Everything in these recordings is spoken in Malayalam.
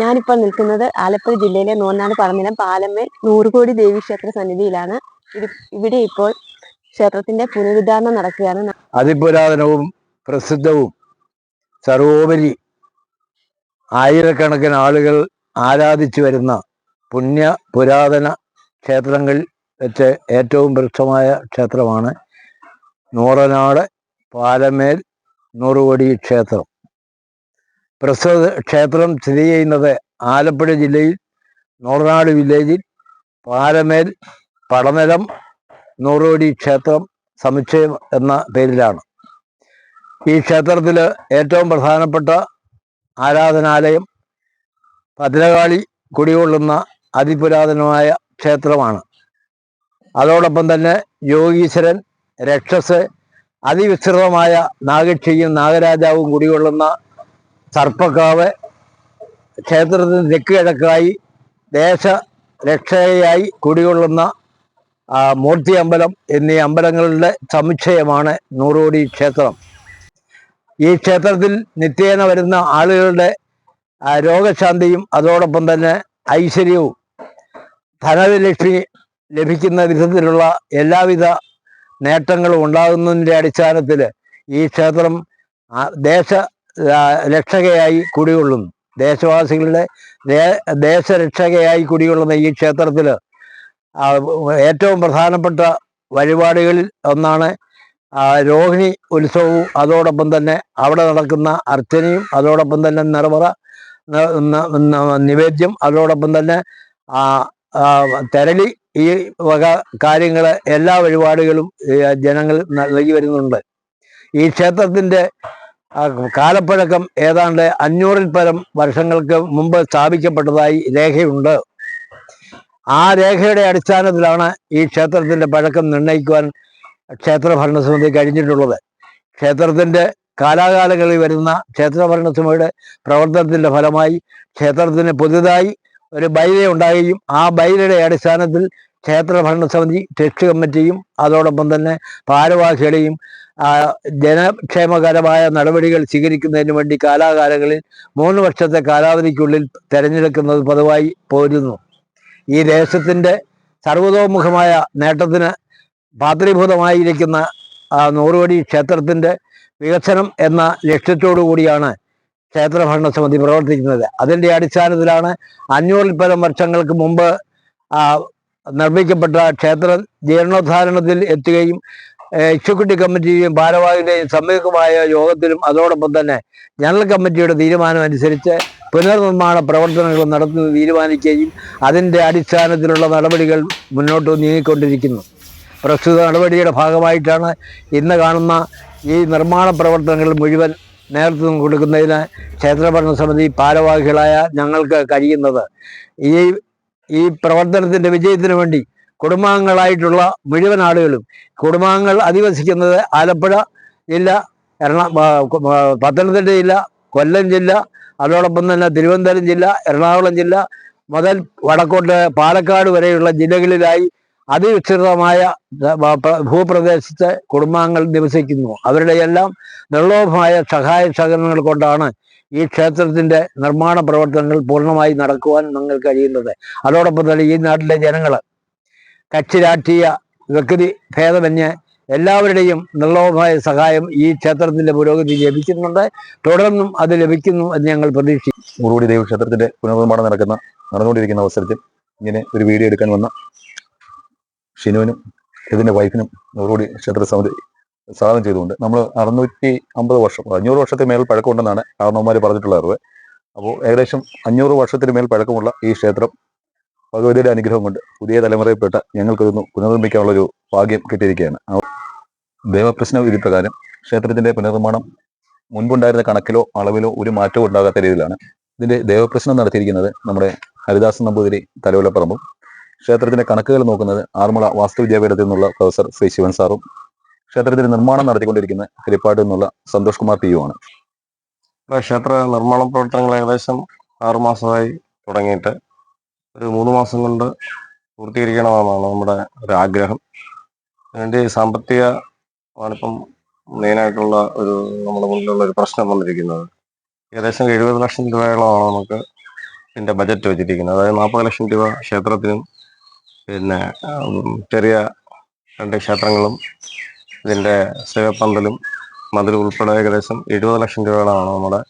ഞാനിപ്പോൾ നിൽക്കുന്നത് ആലപ്പുഴ ജില്ലയിലെ നോന്നാട് പറമ്പിലം പാലമ്മേൽ നൂറുകോടി ദേവി ക്ഷേത്ര സന്നിധിയിലാണ്. ഇത് ഇവിടെ ഇപ്പോൾ ക്ഷേത്രത്തിന്റെ പുനരുദ്ധാരണം നടക്കുകയാണ്. അതിപുരാതനവും പ്രസിദ്ധവും സർവോപരി ആയിരക്കണക്കിന് ആളുകൾ ആരാധിച്ചു വരുന്ന പുണ്യ പുരാതന ക്ഷേത്രങ്ങളിൽ വെച്ച് ഏറ്റവും വൃക്ഷമായ ക്ഷേത്രമാണ്. നൂറനാട് പാലമേൽ നൂറുകോടി ക്ഷേത്രം. പ്രസ്തുത ക്ഷേത്രം സ്ഥിതി ചെയ്യുന്നത് ആലപ്പുഴ ജില്ലയിൽ നൂറനാട് വില്ലേജിൽ പാലമേൽ പടനിലം നൂറോടി ക്ഷേത്രം സമുച്ചയം എന്ന പേരിലാണ്. ഈ ക്ഷേത്രത്തിൽ ഏറ്റവും പ്രധാനപ്പെട്ട ആരാധനാലയം ഭദ്രകാളി കുടികൊള്ളുന്ന അതിപുരാതനമായ ക്ഷേത്രമാണ്. അതോടൊപ്പം തന്നെ യോഗീശ്വരൻ രക്ഷസ് അതിവിസ്തൃതമായ നാഗക്ഷിയും നാഗരാജാവും കുടികൊള്ളുന്ന സർപ്പക്കാവ് ക്ഷേത്രത്തിന് തെക്ക് കിഴക്കായി ദേശ രക്ഷയായി കുടികൊള്ളുന്ന മൂർത്തി അമ്പലം എന്നീ അമ്പലങ്ങളുടെ സമുച്ചയമാണ് നൂറോടി ക്ഷേത്രം. ഈ ക്ഷേത്രത്തിൽ നിത്യേന വരുന്ന ആളുകളുടെ രോഗശാന്തിയും അതോടൊപ്പം തന്നെ ഐശ്വര്യവും ധനലക്ഷ്മി ലഭിക്കുന്ന വിധത്തിലുള്ള എല്ലാവിധ നേട്ടങ്ങളും ഉണ്ടാകുന്നതിന്റെ അടിസ്ഥാനത്തിൽ ഈ ക്ഷേത്രം ദേശ രക്ഷകയായി കുടികൊള്ളുന്നു ദേശവാസികളുടെ ദേശരക്ഷകയായി കുടികൊള്ളുന്ന ഈ ക്ഷേത്രത്തിൽ ഏറ്റവും പ്രധാനപ്പെട്ട വഴിപാടുകളിൽ ഒന്നാണ് രോഹിണി ഉത്സവവും അതോടൊപ്പം തന്നെ അവിടെ നടക്കുന്ന അർച്ചനയും അതോടൊപ്പം തന്നെ നിറവറ നിവേദ്യം അതോടൊപ്പം തന്നെ തെരളി ഈ വക കാര്യങ്ങൾ എല്ലാ വഴിപാടുകളും ജനങ്ങൾ നൽകി വരുന്നുണ്ട്. ഈ ക്ഷേത്രത്തിന്റെ കാലപ്പഴക്കം ഏതാണ്ട് അഞ്ഞൂറിൽ പരം വർഷങ്ങൾക്ക് മുമ്പ് സ്ഥാപിക്കപ്പെട്ടതായി രേഖയുണ്ട്. ആ രേഖയുടെ അടിസ്ഥാനത്തിലാണ് ഈ ക്ഷേത്രത്തിന്റെ പഴക്കം നിർണയിക്കുവാൻ ക്ഷേത്ര ഭരണസമിതി കഴിഞ്ഞിട്ടുള്ളത്. ക്ഷേത്രത്തിന്റെ കാലാകാലങ്ങളിൽ വരുന്ന ക്ഷേത്ര ഭരണസമിതിയുടെ പ്രവർത്തനത്തിന്റെ ഫലമായി ക്ഷേത്രത്തിന് പുതുതായി ഒരു ബൈല ഉണ്ടാകുകയും ആ ബൈലയുടെ അടിസ്ഥാനത്തിൽ ക്ഷേത്ര ഭരണസമിതി ടെസ്റ്റ് കമ്മിറ്റിയും അതോടൊപ്പം തന്നെ ഭാരവാഹികളെയും ജനക്ഷേമകരമായ നടപടികൾ സ്വീകരിക്കുന്നതിന് വേണ്ടി കാലാകാലങ്ങളിൽ മൂന്ന് വർഷത്തെ കാലാവധിക്കുള്ളിൽ തെരഞ്ഞെടുക്കുന്നത് പതിവായി പോരുന്നു. ഈ ദേശത്തിന്റെ സർവതോമുഖമായ നേട്ടത്തിന് പാത്രീഭൂതമായിരിക്കുന്ന നൂറുവടി ക്ഷേത്രത്തിന്റെ വികസനം എന്ന ലക്ഷ്യത്തോടു കൂടിയാണ് ക്ഷേത്ര ഭരണസമിതി പ്രവർത്തിക്കുന്നത്. അതിന്റെ അടിസ്ഥാനത്തിലാണ് അഞ്ഞൂറിൽ പരം വർഷങ്ങൾക്ക് മുമ്പ് നിർമ്മിക്കപ്പെട്ട ക്ഷേത്ര ജീർണോദ്ധാരണത്തിൽ എത്തുകയും എക്സിക്യൂട്ടീവ് കമ്മിറ്റിയും ഭാരവാഹിയുടെയും സംയുക്തമായ യോഗത്തിലും അതോടൊപ്പം തന്നെ ജനറൽ കമ്മിറ്റിയുടെ തീരുമാനം അനുസരിച്ച് പുനർനിർമ്മാണ പ്രവർത്തനങ്ങൾ നടത്തുന്നത് തീരുമാനിക്കുകയും അതിന്റെ അടിസ്ഥാനത്തിലുള്ള നടപടികൾ മുന്നോട്ട് നീങ്ങിക്കൊണ്ടിരിക്കുന്നു. പ്രസ്തുത നടപടിയുടെ ഭാഗമായിട്ടാണ് ഇന്ന് കാണുന്ന ഈ നിർമ്മാണ പ്രവർത്തനങ്ങൾ മുഴുവൻ നേതൃത്വം കൊടുക്കുന്നതിന് ക്ഷേത്രഭരണ സമിതി ഭാരവാഹികളായ ഞങ്ങൾക്ക് കഴിയുന്നത്. ഈ ഈ പ്രവർത്തനത്തിന്റെ വിജയത്തിന് വേണ്ടി കുടുംബാംഗങ്ങളായിട്ടുള്ള മുഴുവൻ ആളുകളും കുടുംബാംഗങ്ങൾ അധിവസിക്കുന്നത് ആലപ്പുഴ ജില്ല എറണാ പത്തനംതിട്ട ജില്ല കൊല്ലം ജില്ല അതോടൊപ്പം തന്നെ തിരുവനന്തപുരം ജില്ല എറണാകുളം ജില്ല മുതൽ വടക്കോട്ട് പാലക്കാട് വരെയുള്ള ജില്ലകളിലായി അതിവിസ്തൃതമായ ഭൂപ്രദേശത്തെ കുടുംബാംഗങ്ങൾ നിവസിക്കുന്നു. അവരുടെ എല്ലാം നിർലോഭമായ സഹായ സഹകരണങ്ങൾ കൊണ്ടാണ് ഈ ക്ഷേത്രത്തിന്റെ നിർമ്മാണ പ്രവർത്തനങ്ങൾ പൂർണമായി നടക്കുവാൻ ഞങ്ങൾ കഴിയുന്നത്. അതോടൊപ്പം തന്നെ ഈ നാട്ടിലെ ജനങ്ങൾ കക്ഷി രാഷ്ട്രീയ വ്യക്തി ഭേദമന്യേ എല്ലാവരുടെയും നിർലോഭമായ സഹായം ഈ ക്ഷേത്രത്തിന്റെ പുരോഗതി ലഭിക്കുന്നുണ്ട് തുടർന്നും അത് ലഭിക്കുന്നു എന്ന് ഞങ്ങൾ പ്രതീക്ഷിക്കും മുറുകൂടി ദൈവക്ഷേത്രത്തിന്റെ പുനർനിർമ്മാണം നടക്കുന്ന നടന്നുകൊണ്ടിരിക്കുന്ന അവസരത്തിൽ ഇങ്ങനെ ഒരു വീഡിയോ എടുക്കാൻ വന്ന ഷിനുവിനും ഇതിന്റെ വൈഫിനും മുറുകുടി ക്ഷേത്ര സമിതി സ്വാഗതം ചെയ്തുകൊണ്ട് നമ്മൾ അറുന്നൂറ്റി അമ്പത് വർഷം അഞ്ഞൂറ് വർഷത്തിന് മേൽ പഴക്കമുണ്ടെന്നാണ് കാരണവന്മാർ പറഞ്ഞിട്ടുള്ള അറിവ് അപ്പോൾ ഏകദേശം അഞ്ഞൂറ് വർഷത്തിന് മേൽ പഴക്കമുള്ള ഈ ക്ഷേത്രം ഭഗവതിയുടെ അനുഗ്രഹം കൊണ്ട് പുതിയ തലമുറയിൽപ്പെട്ട ഞങ്ങൾക്കൊന്ന് പുനർനിർമ്മിക്കാനുള്ളൊരു ഭാഗ്യം കിട്ടിയിരിക്കുകയാണ്. ദേവപ്രശ്ന വിധി പ്രകാരം ക്ഷേത്രത്തിന്റെ പുനർനിർമ്മാണം മുൻപുണ്ടായിരുന്ന കണക്കിലോ അളവിലോ ഒരു മാറ്റവും ഉണ്ടാകാത്ത രീതിയിലാണ് ഇതിന്റെ ദേവപ്രശ്നം നടത്തിയിരിക്കുന്നത് നമ്മുടെ ഹരിദാസൻ നമ്പൂതിരി തലവലപ്പറമ്പും ക്ഷേത്രത്തിന്റെ കണക്കുകൾ നോക്കുന്നത് ആറന്മുള വാസ്തുവിദ്യാപീഠത്തിൽ നിന്നുള്ള പ്രൊഫസർ ശ്രീ ശിവൻ സാറും ക്ഷേത്രത്തിന്റെ നിർമ്മാണം നടത്തിക്കൊണ്ടിരിക്കുന്ന ഹരിപ്പാട് നിന്നുള്ള സന്തോഷ് കുമാർ പി ആണ്. ക്ഷേത്ര നിർമ്മാണ പ്രവർത്തനങ്ങൾ ഏകദേശം ആറുമാസമായി തുടങ്ങിയിട്ട് ഒരു മൂന്ന് മാസം കൊണ്ട് പൂർത്തീകരിക്കണമെന്നാണ് നമ്മുടെ ഒരു ആഗ്രഹം. അതിനുവേണ്ടി സാമ്പത്തികമാണിപ്പം മെയിനായിട്ടുള്ള ഒരു നമ്മുടെ മുന്നിലുള്ള ഒരു പ്രശ്നം വന്നിരിക്കുന്നത്. ഏകദേശം എഴുപത് ലക്ഷം രൂപയോളമാണ് നമുക്ക് ഇതിന്റെ ബജറ്റ് വെച്ചിരിക്കുന്നത്. അതായത് നാൽപ്പത് ലക്ഷം രൂപ ക്ഷേത്രത്തിനും പിന്നെ ചെറിയ രണ്ട് ക്ഷേത്രങ്ങളും ഇതിന്റെ സേവപ്പന്തലും മതിൽ ഉൾപ്പെടെ ഏകദേശം എഴുപത് ലക്ഷം രൂപയോളമാണ് നമ്മുടെ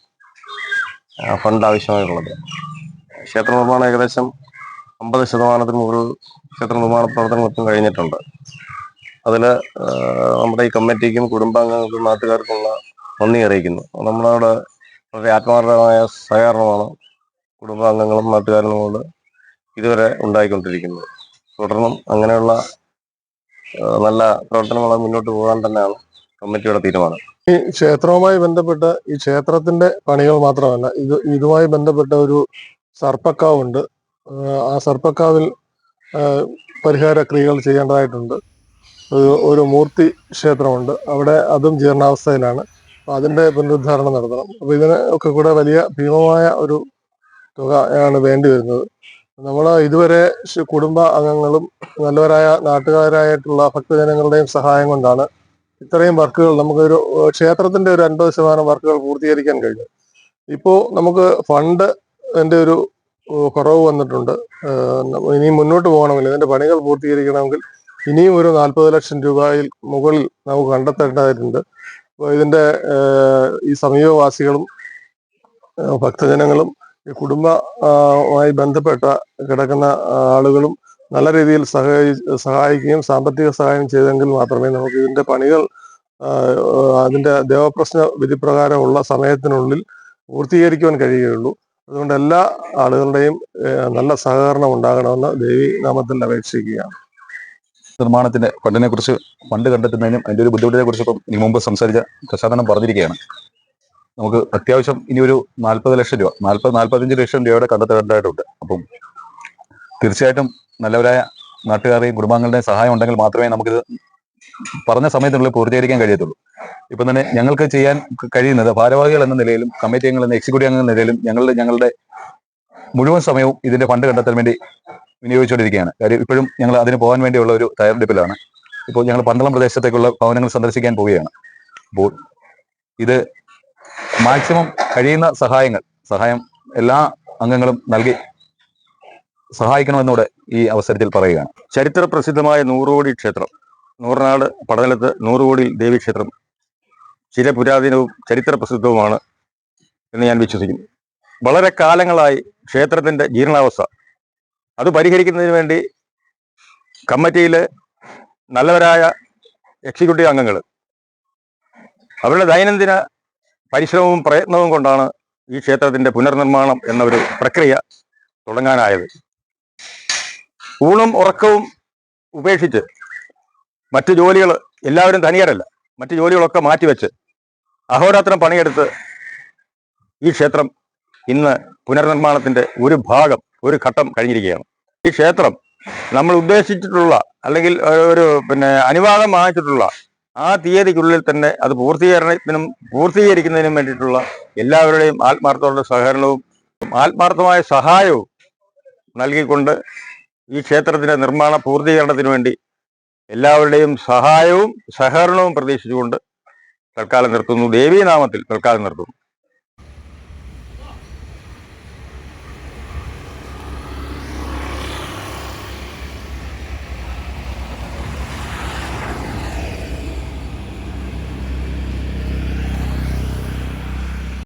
ഫണ്ട് ആവശ്യമായിട്ടുള്ളത്. ക്ഷേത്ര നിർമ്മാണം ഏകദേശം അമ്പത് ശതമാനത്തിന് മുകളിൽ ക്ഷേത്ര നിർമ്മാണ പ്രവർത്തനങ്ങൾക്കും കഴിഞ്ഞിട്ടുണ്ട്. അതിൽ നമ്മുടെ ഈ കമ്മിറ്റിക്കും കുടുംബാംഗങ്ങൾക്കും നാട്ടുകാർക്കുള്ള നന്ദി അറിയിക്കുന്നു. നമ്മളവിടെ വളരെ ആത്മാർത്ഥമായ സഹകരണമാണ് കുടുംബാംഗങ്ങളും നാട്ടുകാരും ഇതുവരെ ഉണ്ടായിക്കൊണ്ടിരിക്കുന്നത്. തുടർന്നും അങ്ങനെയുള്ള നല്ല പ്രവർത്തനങ്ങൾ മുന്നോട്ട് പോകാൻ തന്നെയാണ് കമ്മിറ്റിയുടെ തീരുമാനം. ഈ ക്ഷേത്രവുമായി ബന്ധപ്പെട്ട ഈ ക്ഷേത്രത്തിന്റെ പണികൾ മാത്രമല്ല ഇത് ഇതുമായി ബന്ധപ്പെട്ട ഒരു സർപ്പക്കാവുണ്ട്. ആ സർപ്പക്കാവിൽ പരിഹാര ക്രിയകൾ ചെയ്യേണ്ടതായിട്ടുണ്ട്. ഒരു മൂർത്തി ക്ഷേത്രമുണ്ട്. അവിടെ അതും ജീർണാവസ്ഥയിലാണ്. അതിന്റെ പുനരുദ്ധാരണം നടത്തണം. അപ്പൊ ഇതിന് ഒക്കെ കൂടെ വലിയ ഭീമമായ ഒരു തുക ആണ് വേണ്ടി വരുന്നത്. നമ്മൾ ഇതുവരെ കുടുംബ അംഗങ്ങളും നല്ലവരായ നാട്ടുകാരായിട്ടുള്ള ഭക്തജനങ്ങളുടെയും സഹായം കൊണ്ടാണ് ഇത്രയും വർക്കുകൾ നമുക്കൊരു ക്ഷേത്രത്തിന്റെ ഒരു അൻപത് ശതമാനം വർക്കുകൾ പൂർത്തീകരിക്കാൻ കഴിഞ്ഞു ഇപ്പോൾ നമുക്ക് ഫണ്ട് എന്റെ ഒരു കുറവ് വന്നിട്ടുണ്ട്. ഇനി മുന്നോട്ട് പോകണമെങ്കിൽ ഇതിന്റെ പണികൾ പൂർത്തീകരിക്കണമെങ്കിൽ ഇനിയും ഒരു നാൽപ്പത് ലക്ഷം രൂപയിൽ മുകളിൽ നമുക്ക് കണ്ടെത്തേണ്ടതായിട്ടുണ്ട്. അപ്പോൾ ഇതിന്റെ ഈ സമീപവാസികളും ഭക്തജനങ്ങളും ഈ കുടുംബ ബന്ധപ്പെട്ട കിടക്കുന്ന ആളുകളും നല്ല രീതിയിൽ സഹായി സഹായിക്കുകയും സാമ്പത്തിക സഹായം ചെയ്തെങ്കിൽ മാത്രമേ നമുക്ക് ഇതിന്റെ പണികൾ അതിന്റെ ദേവപ്രശ്ന വിധിപ്രകാരമുള്ള സമയത്തിനുള്ളിൽ പൂർത്തീകരിക്കുവാൻ കഴിയുകയുള്ളൂ. അതുകൊണ്ട് എല്ലാ ആളുകളുടെയും നല്ല സഹകരണം ഉണ്ടാകണമെന്ന് ദേവി നാമത്തിൽ അപേക്ഷിക്കുകയാണ്. നിർമ്മാണത്തിന്റെ ഫണ്ടിനെ കുറിച്ച് ഫണ്ട് കണ്ടെത്തുന്നതിനും അതിന്റെ ഒരു ബുദ്ധിമുട്ടിനെ കുറിച്ച് ഇപ്പം ഇതിനു മുമ്പ് സംസാരിച്ച പ്രസാദനം പറഞ്ഞിരിക്കുകയാണ്. നമുക്ക് അത്യാവശ്യം ഇനി ഒരു നാൽപ്പത് ലക്ഷം രൂപ നാൽപ്പത് നാൽപ്പത്തഞ്ച് ലക്ഷം രൂപയുടെ കണ്ടെത്തേണ്ടതായിട്ടുണ്ട് അപ്പം തീർച്ചയായിട്ടും നല്ലവരായ നാട്ടുകാരെയും കുടുംബാംഗങ്ങളുടെയും സഹായം ഉണ്ടെങ്കിൽ മാത്രമേ നമുക്കിത് പറഞ്ഞ സമയത്തിനുള്ളിൽ പൂർത്തീകരിക്കാൻ കഴിയത്തുള്ളൂ. ഇപ്പം തന്നെ ഞങ്ങൾക്ക് ചെയ്യാൻ കഴിയുന്നത് ഭാരവാഹികൾ എന്ന നിലയിലും കമ്മിറ്റി അംഗങ്ങൾ എന്ന എക്സിക്യൂട്ടീവ് അംഗങ്ങൾ എന്ന നിലയിലും ഞങ്ങളുടെ ഞങ്ങളുടെ മുഴുവൻ സമയവും ഇതിന്റെ ഫണ്ട് കണ്ടെത്താൻ വേണ്ടി വിനിയോഗിച്ചുകൊണ്ടിരിക്കുകയാണ്. കാര്യം ഇപ്പോഴും ഞങ്ങൾ അതിന് പോകാൻ വേണ്ടിയുള്ള ഒരു തയ്യാറെടുപ്പിലാണ്. ഇപ്പോൾ ഞങ്ങൾ പന്തളം പ്രദേശത്തേക്കുള്ള ഭവനങ്ങൾ സന്ദർശിക്കാൻ പോവുകയാണ്. അപ്പോൾ ഇത് മാക്സിമം കഴിയുന്ന സഹായങ്ങൾ സഹായം എല്ലാ അംഗങ്ങളും നൽകി സഹായിക്കണമെന്നൂടെ ഈ അവസരത്തിൽ പറയുകയാണ്. ചരിത്ര പ്രസിദ്ധമായ നൂറുകോടി ക്ഷേത്രം നൂറനാട് പടനിലത്ത് നൂറുകോടി ദേവീക്ഷേത്രം ചിരപുരാതനവും ചരിത്ര പ്രസിദ്ധവുമാണ് എന്ന് ഞാൻ വിശ്വസിക്കുന്നു. വളരെ കാലങ്ങളായി ക്ഷേത്രത്തിന്റെ ജീർണാവസ്ഥ. അത് പരിഹരിക്കുന്നതിന് വേണ്ടി കമ്മിറ്റിയിൽ നല്ലവരായ എക്സിക്യൂട്ടീവ് അംഗങ്ങൾ അവരുടെ ദൈനംദിന പരിശ്രമവും പ്രയത്നവും കൊണ്ടാണ് ഈ ക്ഷേത്രത്തിന്റെ പുനർനിർമ്മാണം എന്ന ഒരു പ്രക്രിയ തുടങ്ങാനായത്. ഊണും ഉറക്കവും ഉപേക്ഷിച്ച് മറ്റു ജോലികൾ എല്ലാവരും തനിയരല്ല. മറ്റു ജോലികളൊക്കെ മാറ്റിവെച്ച് അഹോരാത്രം പണിയെടുത്ത് ഈ ക്ഷേത്രം ഇന്ന് പുനർനിർമ്മാണത്തിന്റെ ഒരു ഭാഗം ഒരു ഘട്ടം കഴിഞ്ഞിരിക്കുകയാണ്. ഈ ക്ഷേത്രം നമ്മൾ ഉദ്ദേശിച്ചിട്ടുള്ള അല്ലെങ്കിൽ ഒരു പിന്നെ അനുവാദം വാങ്ങിച്ചിട്ടുള്ള ആ തീയതിക്കുള്ളിൽ തന്നെ അത് പൂർത്തീകരണത്തിനും പൂർത്തീകരിക്കുന്നതിനും വേണ്ടിയിട്ടുള്ള എല്ലാവരുടെയും ആത്മാർത്ഥമുള്ള സഹകരണവും ആത്മാർത്ഥമായ സഹായവും നൽകിക്കൊണ്ട് ഈ ക്ഷേത്രത്തിന്റെ നിർമ്മാണ പൂർത്തീകരണത്തിന് വേണ്ടി എല്ലാവരുടെയും സഹായവും സഹകരണവും പ്രതീക്ഷിച്ചുകൊണ്ട് തൽക്കാലം നിർത്തുന്നു. ദേവീനാമത്തിൽ തൽക്കാലം നിർത്തുന്നു.